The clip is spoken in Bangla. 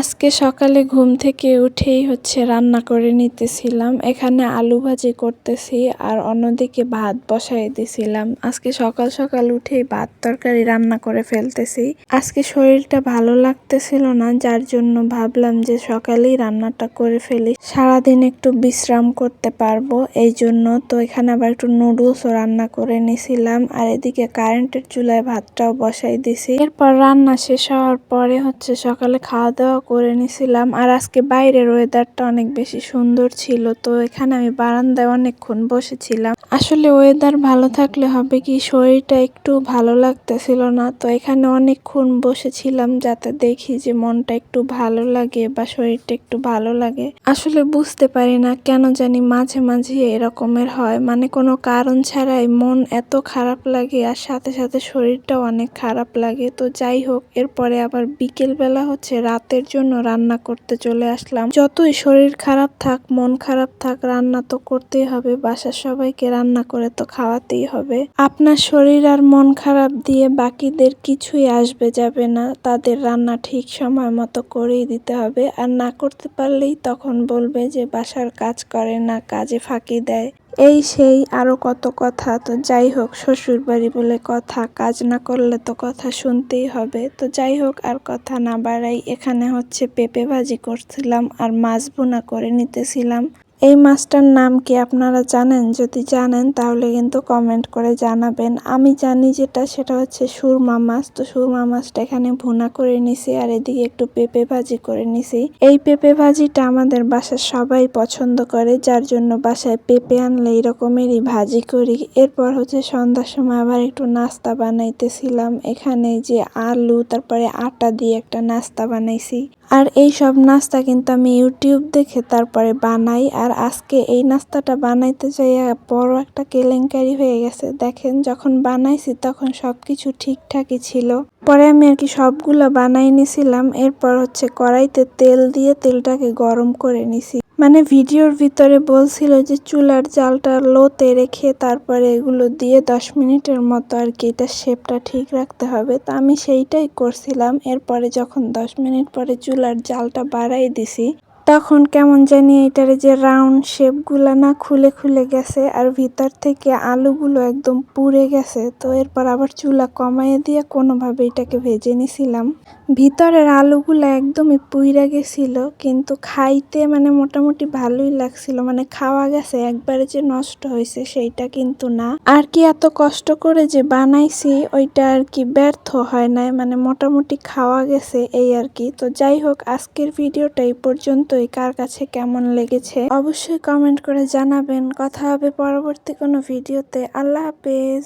আজকে সকালে ঘুম থেকে উঠেই হচ্ছে রান্না করে নিতেছিলাম। এখানে আলু ভাজি করতেছি আর অন্যদিকে ভাত বসাই দিছিলাম। আজকে সকাল সকাল উঠেই ভাত তরকারি রান্না করে ফেলতেছি। আজকে শরীরটা ভালো লাগতেছিল না, যার জন্য ভাবলাম যে সকালেই রান্নাটা করে ফেলি। সারাদিন একটু বিশ্রাম করতে পারব, এই জন্য তো এখানে আবার একটু নুডলসও রান্না করে নিছিলাম। আর এদিকে কারেন্টের চুলায় ভাতটাও বসাই দিছি। এরপর রান্না শেষ হওয়ার পরে হচ্ছে সকালে খাওয়া দাওয়া করে নিছিলাম। আর আজকে বাইরের ওয়েদারটা অনেক বেশি সুন্দর ছিল, তো এখানে আমি বারান্দায় অনেকক্ষণ বসেছিলাম। আসলে ওয়েদার ভালো থাকলে হবে কি, শরীরটা একটু ভালো লাগতেছিল না, তো এখানে অনেকক্ষণ বসেছিলাম যাতে দেখি যে মনটা একটু ভালো লাগে বা শরীরটা একটু ভালো লাগে। আসলে বুঝতে পারি না কেন জানি মাঝে মাঝে এরকমের হয় মানে কোনো কারণ ছাড়াই মন এত খারাপ লাগে আর সাথে সাথে শরীরটাও অনেক খারাপ লাগে। তো যাই হোক, এরপরে আবার বিকেল বেলা হচ্ছে রাতের জন্য রান্না করতে চলে আসলাম। যতই শরীর খারাপ থাক, মন খারাপ থাক, রান্না তো করতেই হবে। বাসার সবাইকে রান্না করে তো খাওয়াতেই হবে। আপনার শরীর আর মন খারাপ দিয়ে বাকিদের কিছুই আসবে যাবে না। তাদের রান্না ঠিক সময় মতো করেই দিতে হবে। আর না করতে পারলেই তখন বলবে যে বাসার কাজ করে না, কাজে ফাঁকি দেয়। এই সেই আরও কত কথা। তো যাই হোক শ্বশুর বাড়ি বলে কথা, কাজ না করলে তো কথা শুনতেই হবে। তো যাই হোক, আর কথা না বাড়াই, এখানে হচ্ছে পেঁপে ভাজি করছিলাম আর মাছ বোনা করে নিতেছিলাম। এই মাছটার নাম কি আপনারা জানেন? যদি জানেন, তাহলে কিন্তু কমেন্ট করে জানাবেন। আমি জানি যেটা, সেটা হচ্ছে সুরমা মাছ। তো সুরমা মাছটা এখানে ভুনা করে নিছি আর এদিকে একটু পেঁপে ভাজি করে নিছি। এই পেঁপে ভাজিটা আমাদের বাসার সবাই পছন্দ করে, যার জন্য বাসায় পেঁপে আনলে এরকমেরই ভাজি করি। এরপর হচ্ছে সন্ধ্যার সময় আবার একটু নাস্তা বানাইতেছিলাম। এখানে যে আলু, তারপরে আটা দিয়ে একটা নাস্তা বানাইছি। আর এই সব নাস্তা কিন্তু আমি ইউটিউব দেখে তারপরে বানাই। আর আজকে এই নাস্তাটা বানাইতে চাইয়া বড় একটা কেলেঙ্কারি হয়ে গেছে। দেখেন, যখন বানাইছি তখন সব কিছু ঠিকঠাকই ছিল। পরে আমি আর কি সবগুলো বানাই নিছিলাম। এরপর হচ্ছে কড়াইতে তেল দিয়ে তেলটাকে গরম করে নিছি। মানে ভিডিওর ভিতরে বলছিল যে চুলার জালটা লোতে রেখে তারপরে এগুলো দিয়ে দশ মিনিটের মতো আর কি এটা শেপটা ঠিক রাখতে হবে। তা আমি সেইটাই করছিলাম। এরপরে যখন দশ মিনিট পরে চুলার জালটা বাড়াই দিছি তখন কেমন জানি এটার যে রাউন্ড শেপগুলো না খুলে খুলে গেছে আর ভিতর থেকে আলুগুলো একদম পুড়ে গেছে, তো এরপর আবার চুলা কমাইয়ে দিয়ে কোনোভাবে এটাকে ভেজে নিছিলাম। ভিতরের আলুগুলো একদমই পুইরা গেছিল, কিন্তু খাইতে মানে মোটামুটি ভালোই লাগছিল মানে খাওয়া গেছে, একবারে যে নষ্ট হয়েছে সেইটা কিন্তু না। আর কি এত কষ্ট করে যে বানাইছি, ওইটা আর কি ব্যর্থ হয় নাই মানে মোটামুটি খাওয়া গেছে এই আর কি। তো যাই হোক, আজকের ভিডিওটা এই পর্যন্তই কার কাছে কেমন লেগেছে অবশ্যই কমেন্ট করে জানাবেন। কথা হবে পরবর্তী কোনো ভিডিওতে আল্লাহ হাফেজ।